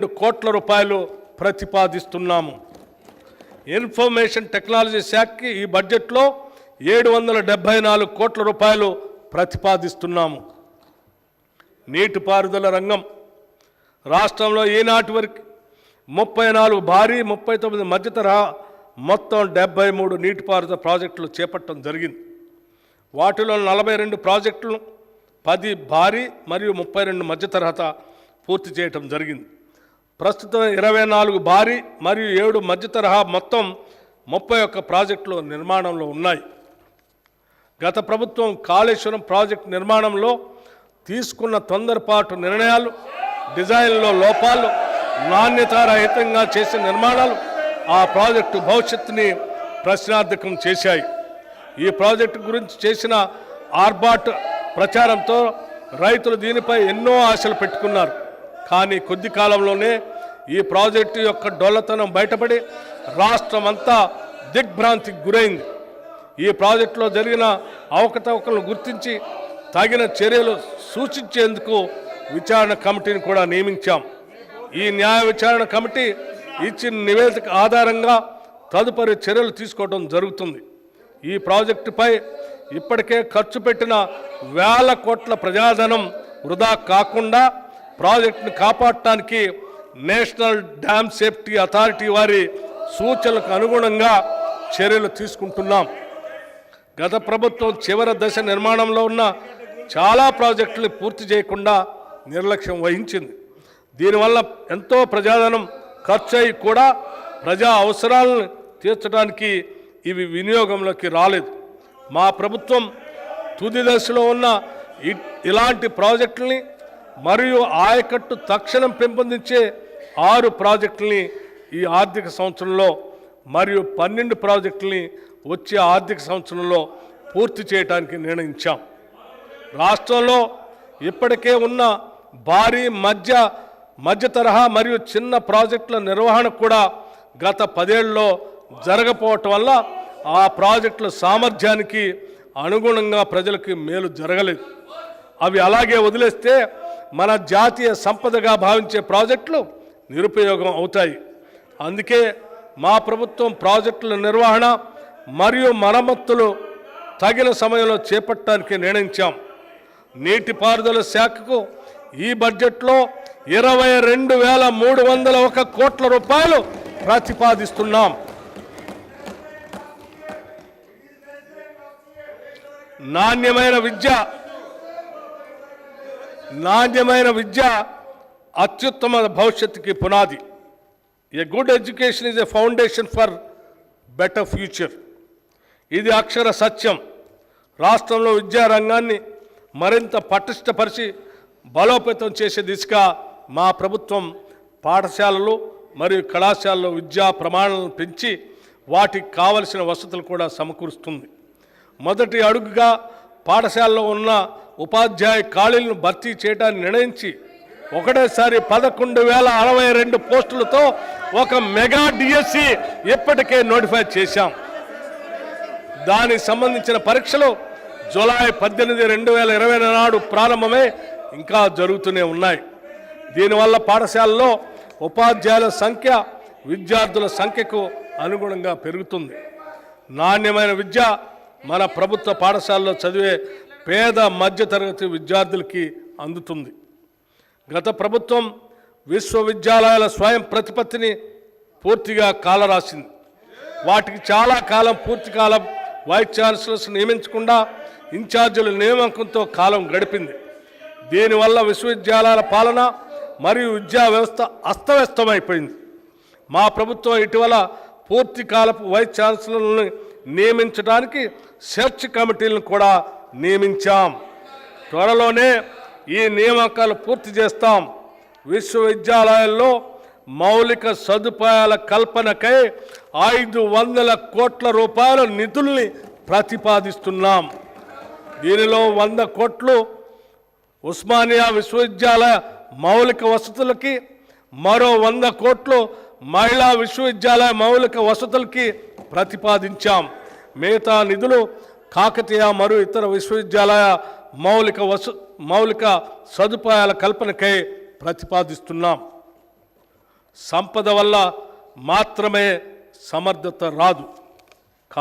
రెండు కోట్ల రూపాయలు ప్రతిపాదిస్తున్నాము. ఇన్ఫర్మేషన్ టెక్నాలజీ శాఖకి ఈ బడ్జెట్లో ఏడు వందల డెబ్బై నాలుగు కోట్ల రూపాయలు ప్రతిపాదిస్తున్నాము. నీటిపారుదల రంగం. రాష్ట్రంలో ఈనాటి వరకు ముప్పై నాలుగు భారీ ముప్పై తొమ్మిది మధ్య తరహా మొత్తం డెబ్బై మూడు నీటిపారుదల ప్రాజెక్టులు చేపట్టడం జరిగింది. వాటిలో నలభై రెండు ప్రాజెక్టులు పది భారీ మరియు ముప్పై రెండు మధ్య తరహత పూర్తి చేయటం జరిగింది. ప్రస్తుతం ఇరవై నాలుగు భారీ మరియు ఏడు మధ్య తరహా మొత్తం ముప్పై ఒక్క ప్రాజెక్టులు నిర్మాణంలో ఉన్నాయి. గత ప్రభుత్వం కాళేశ్వరం ప్రాజెక్టు నిర్మాణంలో తీసుకున్న తొందరపాటు నిర్ణయాలు డిజైన్లో లోపాలు నాణ్యతారహితంగా చేసిన నిర్మాణాలు ఆ ప్రాజెక్టు భవిష్యత్తుని ప్రశ్నార్థకం చేశాయి. ఈ ప్రాజెక్టు గురించి చేసిన ఆర్బాట్ ప్రచారంతో రైతులు దీనిపై ఎన్నో ఆశలు పెట్టుకున్నారు. కానీ కొద్ది కాలంలోనే ఈ ప్రాజెక్టు యొక్క డొల్లతనం బయటపడి రాష్ట్రం అంతా దిగ్భ్రాంతికి గురైంది. ఈ ప్రాజెక్టులో జరిగిన అవకతవకలను గుర్తించి తగిన చర్యలు సూచించేందుకు విచారణ కమిటీని కూడా నియమించాం. ఈ న్యాయ విచారణ కమిటీ ఇచ్చిన నివేదిక ఆధారంగా తదుపరి చర్యలు తీసుకోవడం జరుగుతుంది. ఈ ప్రాజెక్టుపై ఇప్పటికే ఖర్చు పెట్టిన వేల కోట్ల ప్రజాధనం వృధా కాకుండా ప్రాజెక్టును కాపాడటానికి నేషనల్ డ్యామ్ సేఫ్టీ అథారిటీ వారి సూచనలకు అనుగుణంగా చర్యలు తీసుకుంటున్నాం. గత ప్రభుత్వం చివరి దశ నిర్మాణంలో ఉన్న చాలా ప్రాజెక్టులు పూర్తి చేయకుండా నిర్లక్ష్యం వహించింది. దీనివల్ల ఎంతో ప్రజాధనం ఖర్చు అయి కూడా ప్రజా అవసరాలను తీర్చడానికి ఇవి వినియోగంలోకి రాలేదు. మా ప్రభుత్వం తుది దశలో ఉన్న ఇ- ఇలాంటి ప్రాజెక్టుల్ని మరియు ఆయకట్టు తక్షణం పెంపొందించే ఆరు ప్రాజెక్టుల్ని ఈ ఆర్థిక సంవత్సరంలో మరియు పన్నెండు ప్రాజెక్టుల్ని వచ్చే ఆర్థిక సంవత్సరంలో పూర్తి చేయడానికి నిర్ణయించాం. రాష్ట్రంలో ఇప్పటికే ఉన్న భారీ మధ్య మధ్య తరహా మరియు చిన్న ప్రాజెక్టుల నిర్వహణ కూడా గత పదేళ్ళలో జరగపోవటం వల్ల ఆ ప్రాజెక్టుల సామర్థ్యానికి అనుగుణంగా ప్రజలకు మేలు జరగలేదు. అవి అలాగే వదిలేస్తే మన జాతీయ సంపదగా భావించే ప్రాజెక్టులు నిరుపయోగం అవుతాయి. అందుకే మా ప్రభుత్వం ప్రాజెక్టుల నిర్వహణ మరియు మరమ్మతులు తగిన సమయంలో చేపట్టడానికి నిర్ణయించాం. నీటిపారుదల శాఖకు ఈ బడ్జెట్లో ఇరవై రెండు వేల మూడు వందల ఒక కోట్ల రూపాయలు ప్రతిపాదిస్తున్నాం. నాణ్యమైన విద్య నాణ్యమైన విద్య అత్యుత్తమ భవిష్యత్తుకి పునాది. A good education is a foundation for better future ఇది అక్షర సత్యం. రాష్ట్రంలో విద్యారంగాన్ని మరింత పటిష్టపరిచి బలోపేతం చేసే దిశగా మా ప్రభుత్వం పాఠశాలలు మరియు కళాశాలలో విద్యా ప్రమాణాలను పెంచి వాటికి కావలసిన వసతులు కూడా సమకూరుస్తుంది. మొదటి అడుగుగా పాఠశాలలో ఉన్న ఉపాధ్యాయ ఖాళీలను భర్తీ చేయడానికి నిర్ణయించి ఒకటేసారి పదకొండు వేల అరవై రెండు పోస్టులతో ఒక మెగా డిఎస్సి ఇప్పటికే నోటిఫై చేశాం. దానికి సంబంధించిన పరీక్షలు జూలై పద్దెనిమిది రెండు వేల ఇరవై నాడు ప్రారంభమే ఇంకా జరుగుతూనే ఉన్నాయి. దీనివల్ల పాఠశాలలో ఉపాధ్యాయుల సంఖ్య విద్యార్థుల సంఖ్యకు అనుగుణంగా పెరుగుతుంది. నాణ్యమైన విద్య మన ప్రభుత్వ పాఠశాలలో చదివే పేద మధ్యతరగతి విద్యార్థులకి అందుతుంది. గత ప్రభుత్వం విశ్వవిద్యాలయాల స్వయం ప్రతిపత్తిని పూర్తిగా కాలరాసింది. వాటికి చాలా కాలం పూర్తి కాలం వైస్ ఛాన్సలర్స్ నియమించకుండా ఇన్ఛార్జీల నియామకంతో కాలం గడిపింది. దీనివల్ల విశ్వవిద్యాలయాల పాలన మరియు విద్యా వ్యవస్థ అస్తవ్యస్తమైపోయింది. మా ప్రభుత్వం ఇటీవల పూర్తి కాలపు వైస్ ఛాన్సలర్లను నియమించడానికి సెర్చ్ కమిటీలను కూడా నియమించాం. త్వరలోనే ఈ నియామకాలు పూర్తి చేస్తాం. విశ్వవిద్యాలయాల్లో మౌలిక సదుపాయాల కల్పనకై ఐదు వందల కోట్ల రూపాయల నిధుల్ని ప్రతిపాదిస్తున్నాం. దీనిలో వంద కోట్లు ఉస్మానియా విశ్వవిద్యాలయ మౌలిక వసతులకి మరో వంద కోట్లు మహిళా విశ్వవిద్యాలయ మౌలిక వసతులకి ప్రతిపాదించాం. మిగతా నిధులు కాకతీయ మరియు ఇతర విశ్వవిద్యాలయ మౌలిక వసు మౌలిక సదుపాయాల కల్పనకై ప్రతిపాదిస్తున్నాం. సంపద వల్ల మాత్రమే సమర్థత రాదు.